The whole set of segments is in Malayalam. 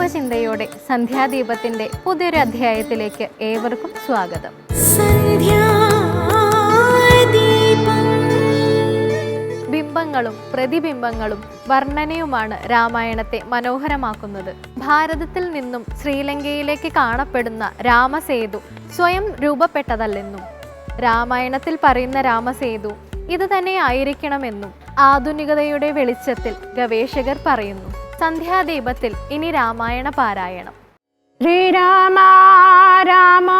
ശുഭചിന്തയോടെ സന്ധ്യാദീപത്തിന്റെ പുതിയൊരു അധ്യായത്തിലേക്ക് ഏവർക്കും സ്വാഗതം. ബിംബങ്ങളും പ്രതിബിംബങ്ങളും വർണനയുമാണ് രാമായണത്തെ മനോഹരമാക്കുന്നത്. ഭാരതത്തിൽ നിന്നും ശ്രീലങ്കയിലേക്ക് കാണപ്പെടുന്ന രാമസേതു സ്വയം രൂപപ്പെട്ടതല്ലെന്നും രാമായണത്തിൽ പറയുന്ന രാമസേതു ഇത് തന്നെ ആയിരിക്കണമെന്നും ആധുനികതയുടെ വെളിച്ചത്തിൽ ഗവേഷകർ പറയുന്നു. സന്ധ്യാദീപത്തിൽ ഇനി രാമായണ പാരായണം. ശ്രീരാമ രാമ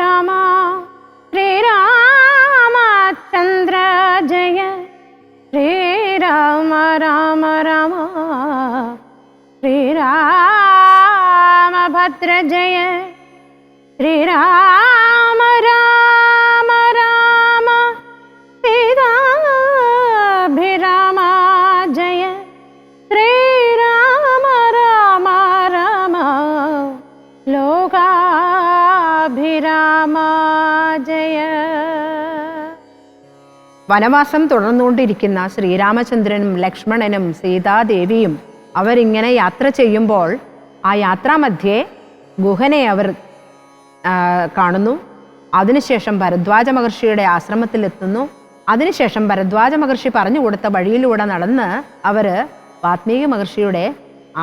രാമ ശ്രീരാമചന്ദ്ര ജയ. ശ്രീരാമ രാമ രാമ ശ്രീരാമഭദ്ര ജയ. ശ്രീരാമ വനവാസം തുടർന്നുകൊണ്ടിരിക്കുന്ന ശ്രീരാമചന്ദ്രനും ലക്ഷ്മണനും സീതാദേവിയും അവരിങ്ങനെ യാത്ര ചെയ്യുമ്പോൾ ആ യാത്രാമധ്യേ ഗുഹനെ അവർ കാണുന്നു. അതിനുശേഷം ഭരദ്വാജ മഹർഷിയുടെ ആശ്രമത്തിലെത്തുന്നു. അതിനുശേഷം ഭരദ്വാജ മഹർഷി പറഞ്ഞു കൊടുത്ത വഴിയിലൂടെ നടന്ന് അവർ വാത്മീകി മഹർഷിയുടെ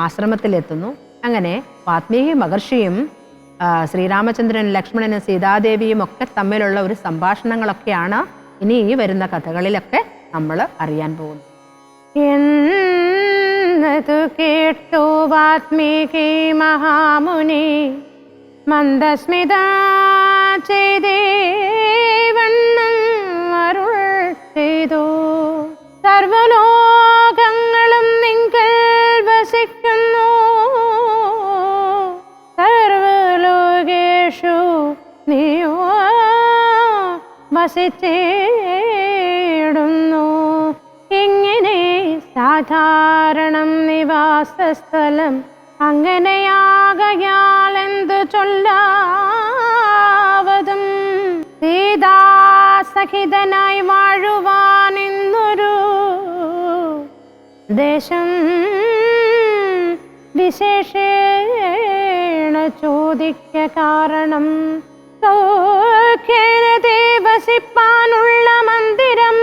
ആശ്രമത്തിലെത്തുന്നു. അങ്ങനെ വാത്മീകി മഹർഷിയും ശ്രീരാമചന്ദ്രനും ലക്ഷ്മണനും സീതാദേവിയും ഒക്കെ തമ്മിലുള്ള ഒരു സംഭാഷണങ്ങളൊക്കെയാണ് ഇനി ഈ വരുന്ന കഥകളിലൊക്കെ നമ്മൾ അറിയാൻ പോകുന്നു. എന്നതു കേട്ടു വാത്മീകി മഹാമുനി മന്ദസ്മിത ചെയ്തേവണ്ണം സർവലോകങ്ങളും നിങ്ങൾ വസിക്കുന്നു. സർവലോകേഷു നീയോ വസിച്ചിടുന്നു സാധാരണം നിവാസസ്ഥലം അങ്ങനെയാകയാൽ എന്തു ചൊല്ലാവതും? സീതാസഹിതനായി വാഴുവാൻ ഇന്നൊരു ദേശം വിശേഷേണ ചോദിക്ക കാരണം. സൗഖ്യേന ദേവസിപ്പാനുള്ള മന്ദിരം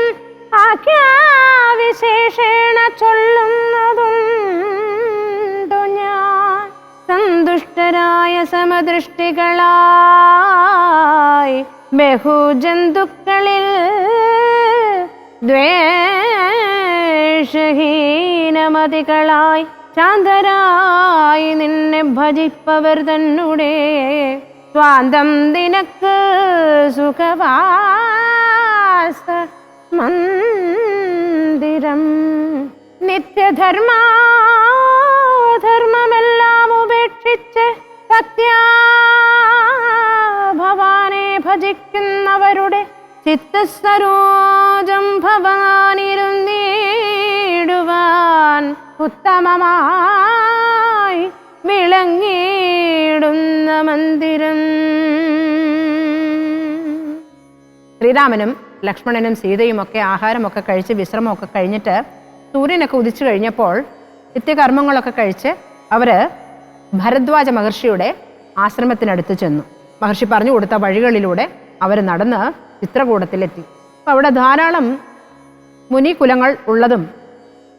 ആഖ്യാവിശേഷേണ ചൊല്ലുന്നതുണ്ടു ഞാൻ? സന്തുഷ്ടരായ സമദൃഷ്ടികളായി ബഹുജന്തുക്കളിൽ ദ്വേഷഹീനമതികളായി ശാന്തരായി നിന്നെ ഭജിപ്പവർ തന്നെ സ്വാന്തം നിനക്ക് സുഖവാസ മന്ദിരം നിത്യധർമാധർമ്മമെല്ലാം ഉപേക്ഷിച്ച് ഭവാനെ ഭജിക്കുന്നവരുടെ ചിത്തസ്വരോജം ഭവാനിരുന്നേടുവാൻ ഉത്തമമായി വിളങ്ങിയിടുന്ന മന്ദിരം. ശ്രീരാമനും ലക്ഷ്മണനും സീതയും ഒക്കെ ആഹാരമൊക്കെ കഴിച്ച് വിശ്രമമൊക്കെ കഴിഞ്ഞിട്ട് സൂര്യനൊക്കെ ഉദിച്ചു കഴിഞ്ഞപ്പോൾ നിത്യകർമ്മങ്ങളൊക്കെ കഴിച്ച് അവർ ഭരദ്വാജ മഹർഷിയുടെ ആശ്രമത്തിനടുത്ത് ചെന്നു. മഹർഷി പറഞ്ഞു കൊടുത്ത വഴികളിലൂടെ അവർ നടന്ന് ചിത്രകൂടത്തിലെത്തി. അപ്പോൾ അവിടെ ധാരാളം മുനികുലങ്ങൾ ഉള്ളതും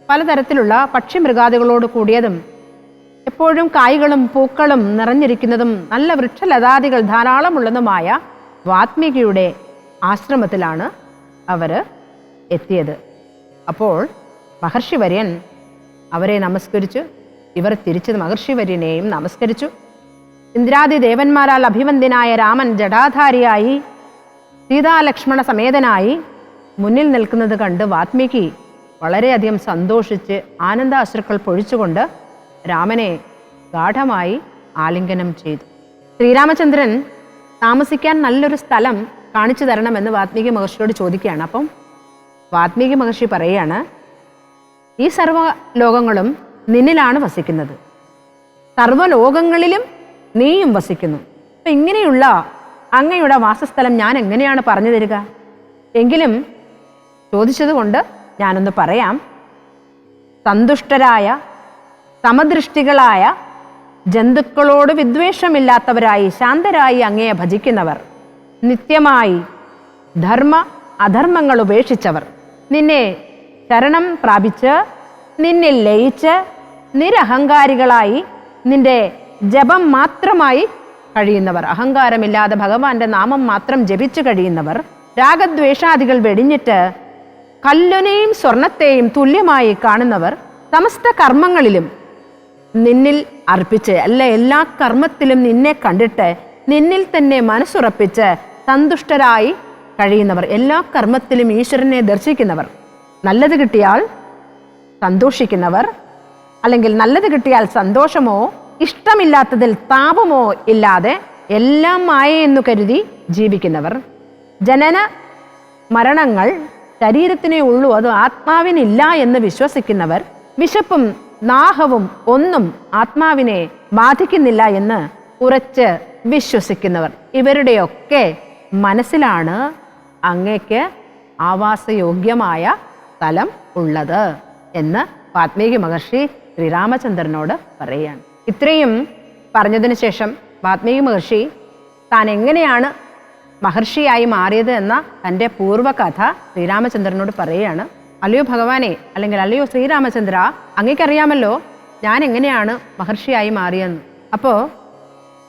പലതരത്തിലുള്ള പക്ഷിമൃഗാദികളോട് കൂടിയതും എപ്പോഴും കായ്കളും പൂക്കളും നിറഞ്ഞിരിക്കുന്നതും നല്ല വൃക്ഷലതാദികൾ ധാരാളമുള്ളതുമായ വാത്മീകിയുടെ ആശ്രമത്തിലാണ് അവർ എത്തിയത്. അപ്പോൾ മഹർഷി വര്യൻ അവരെ നമസ്കരിച്ചു. ഇവർ തിരിച്ച് മഹർഷി വര്യനെയും നമസ്കരിച്ചു. ഇന്ദ്രാദി ദേവന്മാരാൽ അഭിവന്ദ്യനായ രാമൻ ജടാധാരിയായി സീതാലക്ഷ്മണ സമേതനായി മുന്നിൽ നിൽക്കുന്നത് കണ്ട് വാത്മീകി വളരെയധികം സന്തോഷിച്ച് ആനന്ദാശ്രുക്കൾ പൊഴിച്ചുകൊണ്ട് രാമനെ ഗാഠമായി ആലിംഗനം ചെയ്തു. ശ്രീരാമചന്ദ്രൻ താമസിക്കാൻ നല്ലൊരു സ്ഥലം കാണിച്ചു തരണമെന്ന് വാത്മീകി മഹർഷിയോട് ചോദിക്കുകയാണ്. അപ്പം വാത്മീകി മഹർഷി പറയുകയാണ് ഈ സർവ ലോകങ്ങളും നിന്നിലാണ് വസിക്കുന്നത്. സർവലോകങ്ങളിലും നീയും വസിക്കുന്നു. അപ്പം ഇങ്ങനെയുള്ള അങ്ങയുടെ വാസസ്ഥലം ഞാൻ എങ്ങനെയാണ് പറഞ്ഞു തരിക? എങ്കിലും ചോദിച്ചതുകൊണ്ട് ഞാനൊന്ന് പറയാം. സന്തുഷ്ടരായ സമദൃഷ്ടികളായ ജന്തുക്കളോട് വിദ്വേഷമില്ലാത്തവരായി ശാന്തരായി അങ്ങയെ ഭജിക്കുന്നവർ നിത്യമായി ധർമ്മ അധർമ്മങ്ങൾ ഉപേക്ഷിച്ചവർ. നിന്നെ ശരണം പ്രാപിച്ച് നിന്നിൽ ലയിച്ച് നിരഹങ്കാരികളായി നിന്റെ ജപം മാത്രമായി കഴിയുന്നവർ. അഹങ്കാരമില്ലാതെ ഭഗവാന്റെ നാമം മാത്രം ജപിച്ചു കഴിയുന്നവർ. രാഗദ്വേഷാദികൾ വെടിഞ്ഞിട്ട് കല്ലിനെയും സ്വർണത്തെയും തുല്യമായി കാണുന്നവർ. സമസ്ത കർമ്മങ്ങളിലും നിന്നിൽ അർപ്പിച്ച് അല്ല എല്ലാ കർമ്മത്തിലും നിന്നെ കണ്ടിട്ട് നിന്നിൽ തന്നെ മനസ്സുറപ്പിച്ച് സന്തുഷ്ടരായി കഴിയുന്നവർ എല്ലാ കർമ്മത്തിലും ഈശ്വരനെ ദർശിക്കുന്നവർ. നല്ലത് കിട്ടിയാൽ സന്തോഷിക്കുന്നവർ അല്ലെങ്കിൽ നല്ലത് കിട്ടിയാൽ സന്തോഷമോ ഇഷ്ടമില്ലാത്തതിൽ താപമോ ഇല്ലാതെ എല്ലാം മായയെന്നു കരുതി ജീവിക്കുന്നവർ. ജനന മരണങ്ങൾ ശരീരത്തിനേ ഉള്ളൂ അത് ആത്മാവിനില്ല എന്ന് വിശ്വസിക്കുന്നവർ. വിശപ്പും നാഹവും ഒന്നും ആത്മാവിനെ ബാധിക്കുന്നില്ല എന്ന് ഉറച്ച് വിശ്വസിക്കുന്നവർ. ഇവരുടെയൊക്കെ മനസ്സിലാണ് അങ്ങയ്ക്ക് ആവാസയോഗ്യമായ സ്ഥലം ഉള്ളത് എന്ന് വാത്മീകി മഹർഷി ശ്രീരാമചന്ദ്രനോട് പറയുകയാണ്. ഇത്രയും പറഞ്ഞതിന് ശേഷം വാത്മീകി മഹർഷി താൻ എങ്ങനെയാണ് മഹർഷിയായി മാറിയത് എന്ന തന്റെ പൂർവകഥ ശ്രീരാമചന്ദ്രനോട് പറയുകയാണ്. അല്ലയോ ഭഗവാനെ അല്ലെങ്കിൽ അല്ലയോ ശ്രീരാമചന്ദ്ര അങ്ങേക്കറിയാമല്ലോ ഞാൻ എങ്ങനെയാണ് മഹർഷിയായി മാറിയെന്ന്. അപ്പോൾ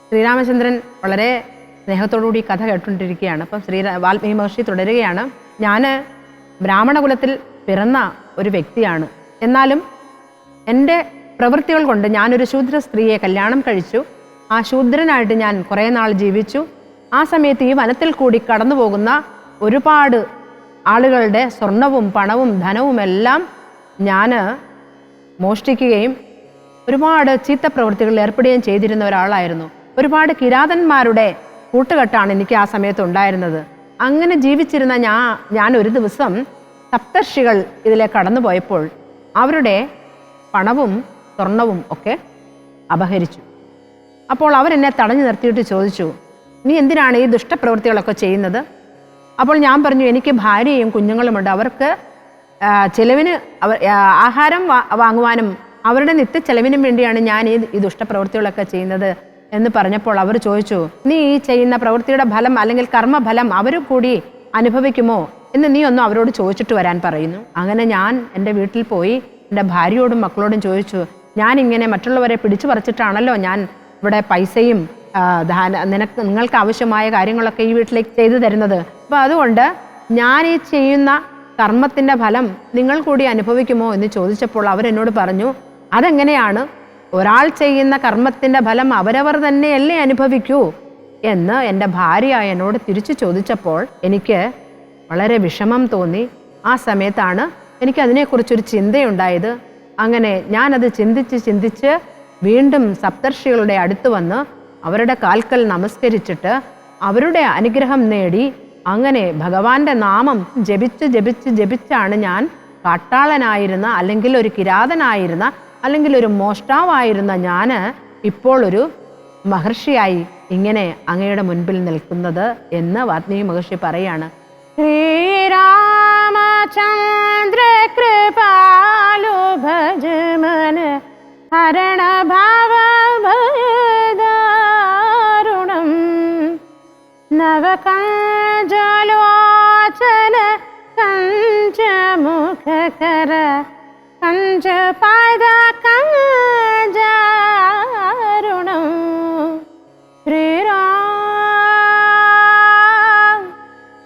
ശ്രീരാമചന്ദ്രൻ വളരെ സ്നേഹത്തോടുകൂടി കഥ കേട്ടുകൊണ്ടിരിക്കുകയാണ്. അപ്പം ശ്രീ വാൽമീകി മഹർഷി തുടരുകയാണ്. ഞാൻ ബ്രാഹ്മണകുലത്തിൽ പിറന്ന ഒരു വ്യക്തിയാണ്. എന്നാലും എന്റെ പ്രവൃത്തികൾ കൊണ്ട് ഞാനൊരു ശൂദ്ര സ്ത്രീയെ കല്യാണം കഴിച്ചു. ആ ശൂദ്രനായിട്ട് ഞാൻ കുറേ നാൾ ജീവിച്ചു. ആ സമയത്ത് ഈ വനത്തിൽ കൂടി കടന്നു പോകുന്ന ഒരുപാട് ആളുകളുടെ സ്വർണവും പണവും ധനവും എല്ലാം ഞാൻ മോഷ്ടിക്കുകയും ഒരുപാട് ചീത്ത പ്രവൃത്തികളിൽ ഏർപ്പെടുകയും ചെയ്തിരുന്ന ഒരാളായിരുന്നു. ഒരുപാട് കിരാതന്മാരുടെ കൂട്ടുകെട്ടാണ് എനിക്ക് ആ സമയത്ത് ഉണ്ടായിരുന്നത്. അങ്ങനെ ജീവിച്ചിരുന്ന ഞാൻ ഞാൻ ഒരു ദിവസം സപ്തർഷികൾ ഇതിലെ കടന്നു പോയപ്പോൾ അവരുടെ പണവും സ്വർണവും ഒക്കെ അപഹരിച്ചു. അപ്പോൾ അവരെന്നെ തടഞ്ഞു നിർത്തിയിട്ട് ചോദിച്ചു നീ എന്തിനാണ് ഈ ദുഷ്ടപ്രവൃത്തികളൊക്കെ ചെയ്യുന്നത്? അപ്പോൾ ഞാൻ പറഞ്ഞു എനിക്ക് ഭാര്യയും കുഞ്ഞുങ്ങളുമുണ്ട്. അവർക്ക് ചിലവിന് അവർ ആഹാരം വാങ്ങുവാനും അവരുടെ നിത്യ ചെലവിനും വേണ്ടിയാണ് ഞാൻ ഈ ഈ ദുഷ്ടപ്രവൃത്തികളൊക്കെ ചെയ്യുന്നത്. എന്ന് പറഞ്ഞപ്പോൾ അവർ ചോദിച്ചു നീ ഈ ചെയ്യുന്ന പ്രവൃത്തിയുടെ ഫലം അല്ലെങ്കിൽ കർമ്മഫലം അവർ കൂടി അനുഭവിക്കുമോ? എന്ന് നീ ഒന്നും അവരോട് ചോദിച്ചിട്ട് വരാൻ പറയുന്നു. അങ്ങനെ ഞാൻ എന്റെ വീട്ടിൽ പോയി എന്റെ ഭാര്യയോടും മക്കളോടും ചോദിച്ചു ഞാൻ ഇങ്ങനെ മറ്റുള്ളവരെ പിടിച്ചു പറിച്ചിട്ടാണല്ലോ ഞാൻ ഇവിടെ പൈസയും ധാന നിനക്ക് നിങ്ങൾക്ക് ആവശ്യമായ കാര്യങ്ങളൊക്കെ ഈ വീട്ടിലേക്ക് ചെയ്തു തരുന്നത്. അപ്പോൾ അതുകൊണ്ട് ഞാൻ ഈ ചെയ്യുന്ന കർമ്മത്തിന്റെ ഫലം നിങ്ങൾ കൂടി അനുഭവിക്കുമോ? എന്ന് ചോദിച്ചപ്പോൾ അവരെന്നോട് പറഞ്ഞു അതെങ്ങനെയാണ് ഒരാൾ ചെയ്യുന്ന കർമ്മത്തിന്റെ ഫലം അവരവർ തന്നെയല്ലേ അനുഭവിക്കൂ എന്ന് എന്റെ ഭാര്യ എന്നോട് തിരിച്ചു ചോദിച്ചപ്പോൾ എനിക്ക് വളരെ വിഷമം തോന്നി. ആ സമയത്താണ് എനിക്ക് അതിനെക്കുറിച്ചൊരു ചിന്തയുണ്ടായത്. അങ്ങനെ ഞാനത് ചിന്തിച്ച് ചിന്തിച്ച് വീണ്ടും സപ്തർഷികളുടെ അടുത്ത് വന്ന് അവരുടെ കാൽക്കൽ നമസ്കരിച്ചിട്ട് അവരുടെ അനുഗ്രഹം നേടി. അങ്ങനെ ഭഗവാന്റെ നാമം ജപിച്ച് ജപിച്ച് ജപിച്ചാണ് ഞാൻ കാട്ടാളനായിരുന്ന അല്ലെങ്കിൽ ഒരു കിരാതനായിരുന്ന അല്ലെങ്കിൽ ഒരു മോഷ്ടാവായിരുന്ന ഞാൻ ഇപ്പോൾ ഒരു മഹർഷിയായി ഇങ്ങനെ അങ്ങയുടെ മുൻപിൽ നിൽക്കുന്നത് എന്ന് വാത്മീകി മഹർഷി പറയാണ്. ശ്രീരാമചന്ദ്ര കൃപാലു ഭജമന ഹരണ ഭയദാരുണം നവകഞ്ചലോചന കഞ്ചമുഖകര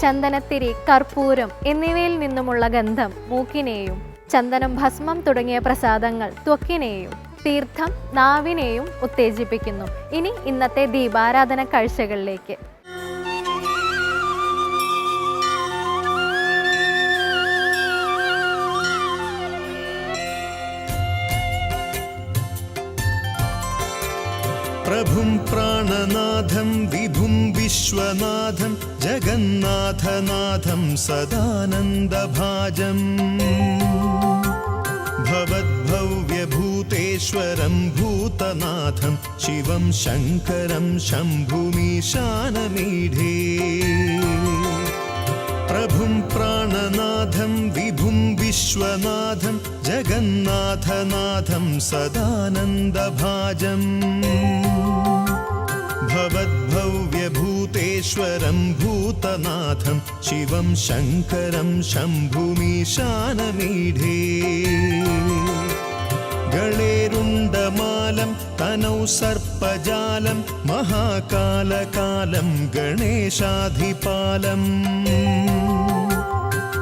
ചന്ദനത്തിരി കർപ്പൂരം എന്നിവയിൽ നിന്നുമുള്ള ഗന്ധം മൂക്കിനെയും ചന്ദനം ഭസ്മം തുടങ്ങിയ പ്രസാദങ്ങൾ ത്വക്കിനെയും തീർത്ഥം നാവിനെയും ഉത്തേജിപ്പിക്കുന്നു. ഇനി ഇന്നത്തെ ദീപാരാധന കാഴ്ചകളിലേക്ക്. प्रभुं प्राणनाथं विभुं विश्वनाथं जगन्नाथनाथं सदानन्दभाजम् भवद्भव्यभूतेश्वरं भूतनाथं शिवं शङ्करं शम्भुमीशानमीढे प्रभुं प्राणनाथं विभुं विश्वनाथं जगन्नाथनाथं सदानन्दभाजम् भवद्भव्यभूतेश्वरं भूतनाथं शिवं शङ्करं शम्भुमीशानमीढे गणेरुण्डमालं तनौ सर्पजालं महाकालकालं गणेशाधिपालम्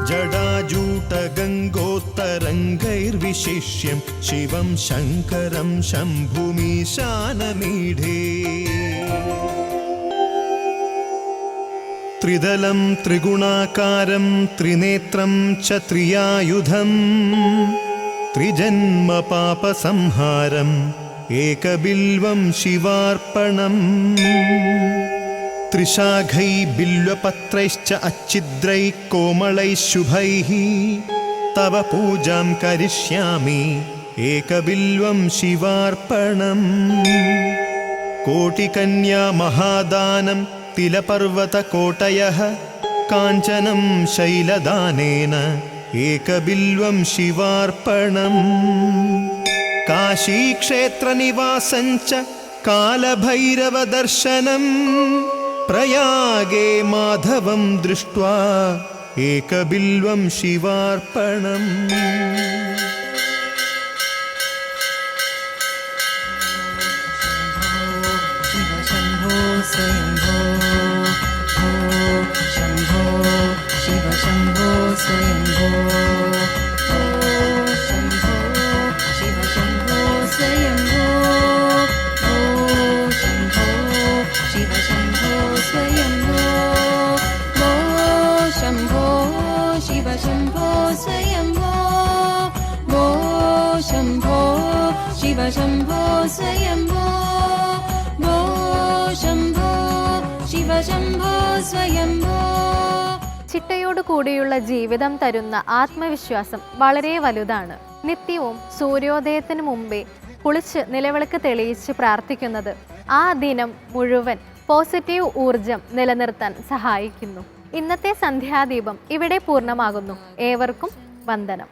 जडाजूटगङ्गोत्तरङ्गैर्विशिष्यं शिवं शङ्करं शम्भुमीशानमीढे त्रिदलं त्रिगुणाकारं त्रिनेत्रं च त्रियायुधम् त्रिजन्मपापसंहारम् एकबिल्वं शिवार्पणम् त्रिशाखै बिल्वपत्रैश्च अच्छिद्रैः कोमलैः शुभैः तव पूजां करिष्यामि एकबिल्वं शिवार्पणम् कोटिकन्या महादानं तिलपर्वतकोटयः काञ्चनं शैलदानेन एकबिल्वं शिवार्पणम् काशीक्षेत्रनिवासञ्च कालभैरवदर्शनम् പ്രയാഗേ മാധവം ദൃഷ്ട്വാ ഏകബിൽവം ശിവാർപ്പണം. ചിട്ടയോടു കൂടിയുള്ള ജീവിതം തരുന്ന ആത്മവിശ്വാസം വളരെ വലുതാണ്. നിത്യവും സൂര്യോദയത്തിന് മുമ്പേ കുളിച്ച് നിലവിളക്ക് തെളിയിച്ച് പ്രാർത്ഥിക്കുന്നത് ആ ദിനം മുഴുവൻ പോസിറ്റീവ് ഊർജം നിലനിർത്താൻ സഹായിക്കുന്നു. ഇന്നത്തെ സന്ധ്യാദീപം ഇവിടെ പൂർണമാകുന്നു. ഏവർക്കും വന്ദനം.